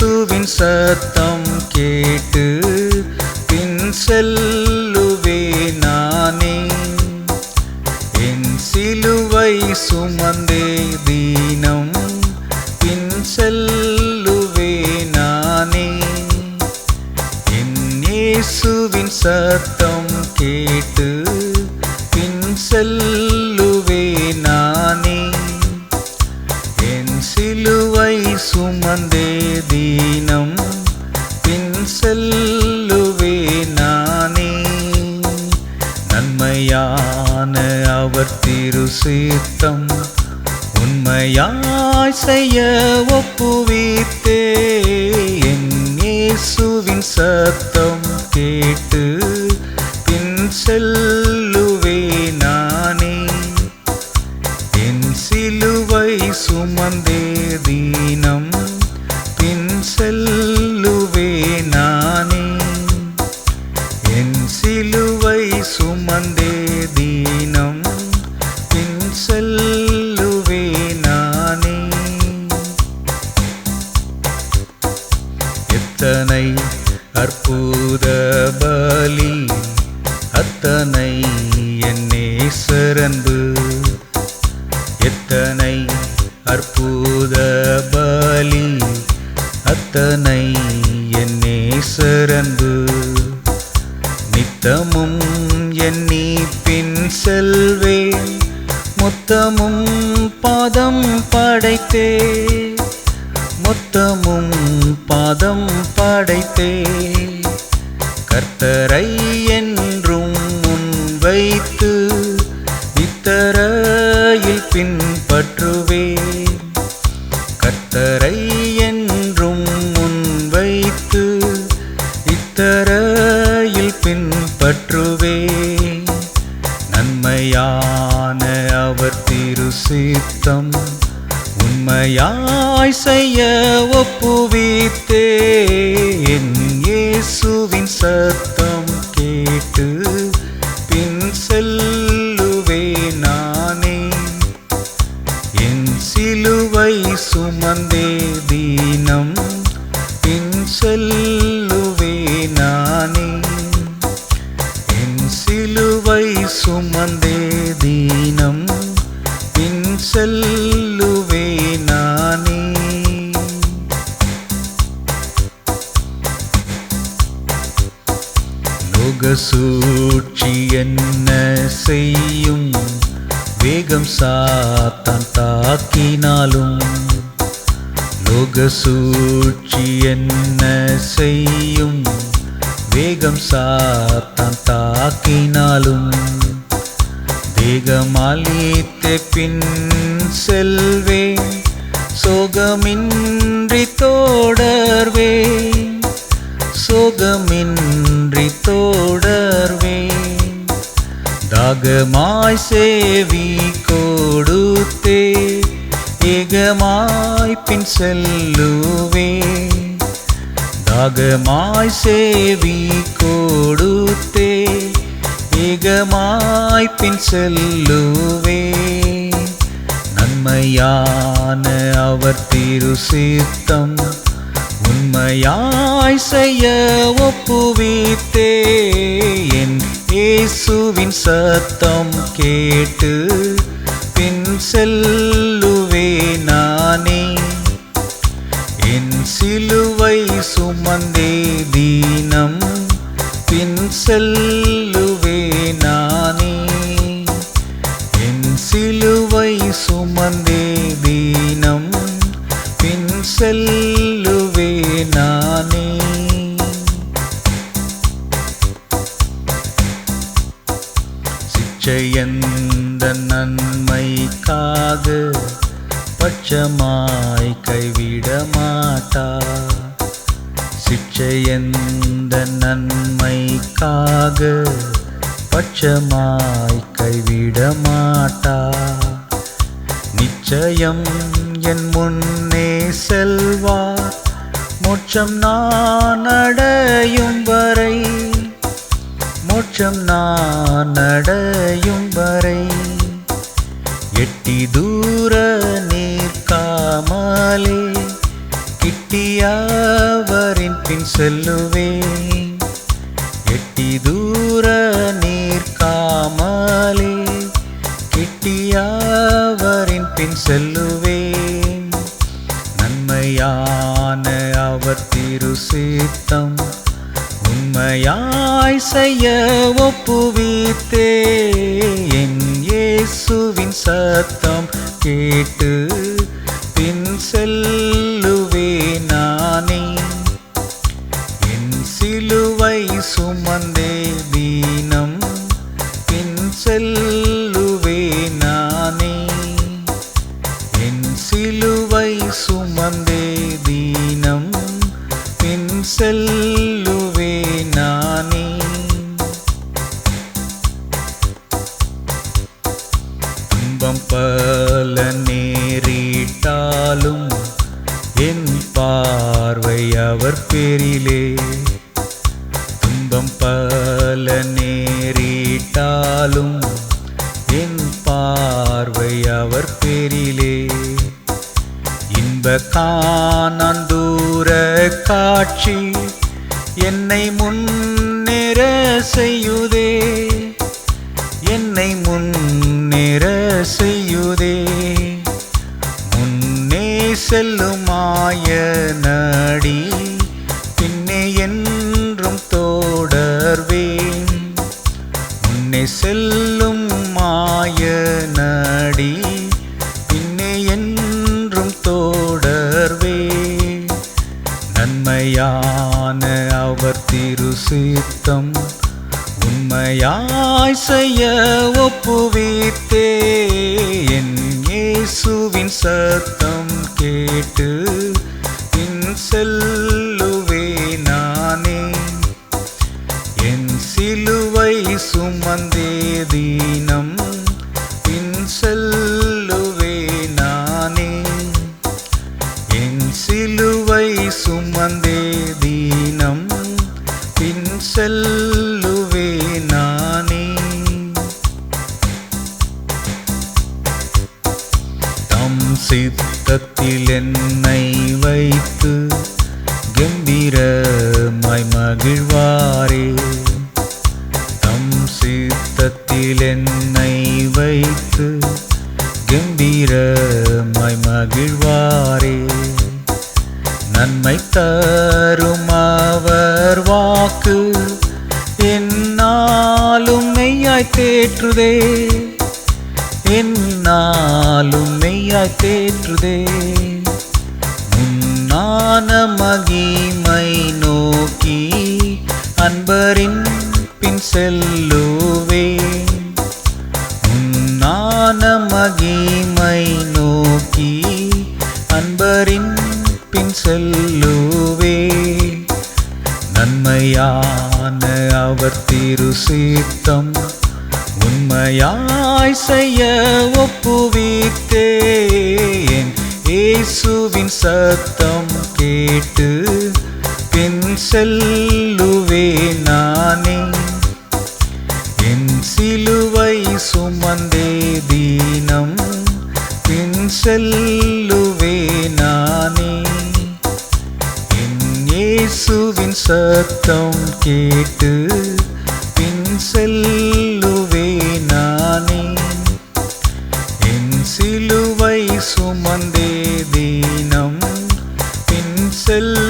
இயேசுவின் சத்தம் கேட்டு பின் செல்ல திரு சீர்த்தம் உண்மையாய் செய்ய ஒப்புவித்தே. என் இயேசுவின் சத்தம் கேட்டு பின் செல்லுவே நானே. என் சிலுவை சுமந்தே தீனம் பலி அத்தனை என்னே சிறந்து எத்தனை அற்புத பாலி அத்தனை என்னே சிறந்து நித்தமும் எண்ணி பின் செல்வே மொத்தமும் பாதம் படைத்தே மொத்தமும் பாதம் படைத்தே. கர்த்தரை என்றும் முன் வைத்து இத்தரையில் பின்பற்றுவேன். கர்த்தரை என்றும் முன்வைத்து இத்தரையில் பின்பற்றுவேன். நன்மையான அவர் திரு சித்தம் உண்மையாய் செய்ய ஒப்புவே. என்ன செய்யும்? வேகம் சாத்தான் தாக்கினாலும் நுகசூழ்ச்சி என்ன செய்யும்? வேகம் சாத்தான் தாக்கினாலும் தேகமாலித்த பின் செல்வே சோகமின்றி தோடர்வே சோகமின்றி தோடர்வே. தாகமாய் சேவி கொடுத்தே ஏகமாய் பின் செல்லுவே தாகமாய் சேவி கொடுத்தே ஏகமாய் பின் செல்லுவே நன்மையான அவர் திரு சித்தம் உண்மையாய் செய்ய ஒப்புவித்தே என் இயேசுவின் சத்தம் கேட்டு பின் செல்லுவே நானே. என் சிலுவை சுமந்தே தீனம். பின் செல்லுவே இந்த நன்மைக்காக பட்சமாய் கைவிட மாட்டா. சிக்ஷை எந்த நன்மைக்காக பட்சமாய் கைவிட மாட்டா. நிச்சயம் என் முன்னே செல்வார் மோட்சம் நான் அடையும் வரை மோட்சம் நான் நடையும் வரை எட்டி தூர நீர்க்காமலே கிட்டியாவரின் பின் செல்லுவேன். எட்டி தூர நீர்க்காமலே கிட்டியாவரின் பின் செல்லுவேன். நன்மையான அவர் திரு சித்தம் உண்மையாய் செய்ய ஒப்புவித்தே. என் இயேசுவின் சத்தம் கேட்டு பின் செல்லுவே நானே. என் சிலுவை சுமந்தே தீனம். பின் செல்லுவே கால நேரிட்டாலும் என் பார்வை அவர் பேரிலே. துன்பம் பல நேரிட்டாலும் என் பார்வை அவர் பேரிலே. இன்ப காணான் தூர காட்சி என்னை முன்னேற செய்யுதே. என்னை முன் முன்னே செல்லுமாய நடி பின்னே என்றும் தோடர்வேன். முன்னே செல்லும் மாய நடி பின்னே என்றும் தொடர்வே நன்மையான அவர் திரு சித்தம் உண்மையாய் செய்ய ஒப்புவித்தே. என் இயேசுவின் சத்தம் கேட்டு என் செல்லுவே நானே. என் சிலுவை சுமந்தே தீனம். பின் செல் சித்தத்தில் என்னை வைத்து கம்பீரமாய் மகிழ்வாரே. தம் சித்தத்தில் என்னை வைத்து கம்பீரமாய் மகிழ்வாரே. நன்மை தரும் அவர் வாக்கு என்னாலும் மெய்யாய் தேற்றுதே. என்னாலும் மெய்யாய் தேற்றுதே. முன்னான மகிமை நோக்கி அன்பரின் பின் செல்லுவே. முன்னான மகிமை நோக்கி அன்பரின் பின் செல்லுவே. நன்மையான அவர் திரு சீர்த்தம் உண்மையாய் செய்ய ஒப்புவித்தேன். இயேசுவின் சத்தம் கேட்டு பின் செல்லுவே நானே. என் சிலுவை சுமந்தே தீனம் பின் செல்லுவே நானே. என் இயேசுவின் சத்தம் கேட்டு பின் செல்லுவே சிலுவை